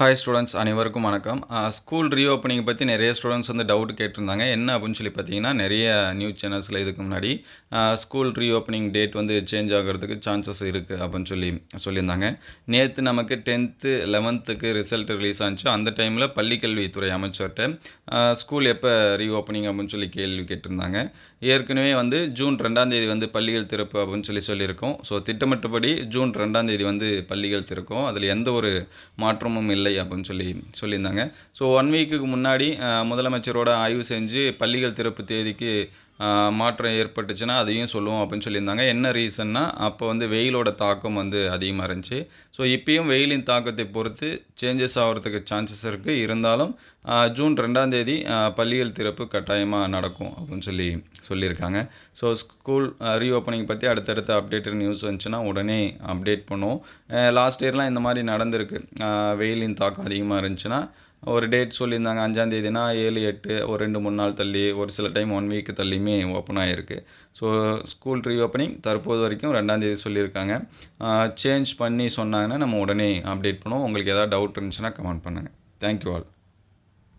Hi students அனைவருக்கும் வணக்கம். School reopening பற்றி நிறைய ஸ்டூடெண்ட்ஸ் வந்து டவுட் கேட்டிருந்தாங்க. என்ன அப்படின்னு சொல்லி பார்த்தீங்கன்னா நிறைய நியூஸ் சேனல்ஸில் இதுக்கு முன்னாடி ஸ்கூல் ரீஓப்பனிங் டேட் வந்து சேஞ்ச் ஆகிறதுக்கு சான்சஸ் இருக்குது அப்படின்னு சொல்லி சொல்லியிருந்தாங்க. நேற்று நமக்கு டென்த்து லெவன்த்துக்கு ரிசல்ட் ரிலீஸ் ஆச்சு. அந்த டைமில் பள்ளிக்கல்வித்துறை அமைச்சர்கிட்ட ஸ்கூல் எப்போ ரீஓப்பனிங் அப்படின்னு சொல்லி கேள்வி கேட்டிருந்தாங்க. ஏற்கனவே வந்து ஜூன் ரெண்டாம் தேதி வந்து பள்ளிகள் திறப்பு அப்படின்னு சொல்லி சொல்லியிருக்கோம். ஸோ திட்டமிட்டபடி ஜூன் ரெண்டாம் தேதி வந்து பள்ளிகள் திறக்கும். அதில் எந்த ஒரு மாற்றமும் இல்லை. அப்படின்னு சொல்லி சொல்லியிருந்தாங்க. ஸோ ஒன் வீக்குக்கு முன்னாடி முதலமைச்சரோட ஆய்வு செஞ்சு பள்ளிகள் திறப்பு தேதிக்கு மாற்றம் ஏற்பட்டுச்சுன்னா அதையும் சொல்லுவோம் அப்படின்னு சொல்லியிருந்தாங்க. என்ன ரீசன்னா அப்போ வந்து வெயிலோட தாக்கம் வந்து அதிகமாக இருந்துச்சு. ஸோ இப்பயும் வெயிலின் தாக்கத்தை பொறுத்து சேஞ்சஸ் ஆகிறதுக்கு சான்சஸ் இருக்குது இருந்தாலும் ஜூன் ரெண்டாம் தேதி பள்ளிகள் திறப்பு கட்டாயமாக நடக்கும் அப்படின்னு சொல்லி சொல்லியிருக்காங்க. ஸோ ஸ்கூல் ரீஓப்பனிங் பற்றி அடுத்தடுத்த அப்டேட்டட் நியூஸ் வந்துச்சுன்னா உடனே அப்டேட் பண்ணுவோம். லாஸ்ட் இயர்லாம் இந்த மாதிரி நடந்திருக்கு. வெயிலின் தாக்கம் அதிகமாக இருந்துச்சுன்னா ஒரு டேட் சொல்லியிருந்தாங்க அஞ்சாந்தேதினா ஏழு எட்டு ஒரு ரெண்டு மூணு நாள் தள்ளி ஒரு சில டைம் ஒன் வீக் தள்ளியுமே ஓப்பன் ஆகிருக்கு ஸோ ஸ்கூல் ரீஓப்பனிங் தற்போது வரைக்கும் ரெண்டாந்தேதி சொல்லியிருக்காங்க. சேஞ்ச் பண்ணி சொன்னாங்கன்னா நம்ம உடனே அப்டேட் பண்ணுவோம். உங்களுக்கு ஏதாவது டவுட் இருந்துச்சுன்னா கமெண்ட் பண்ணுங்கள் தேங்க்யூ ஆல்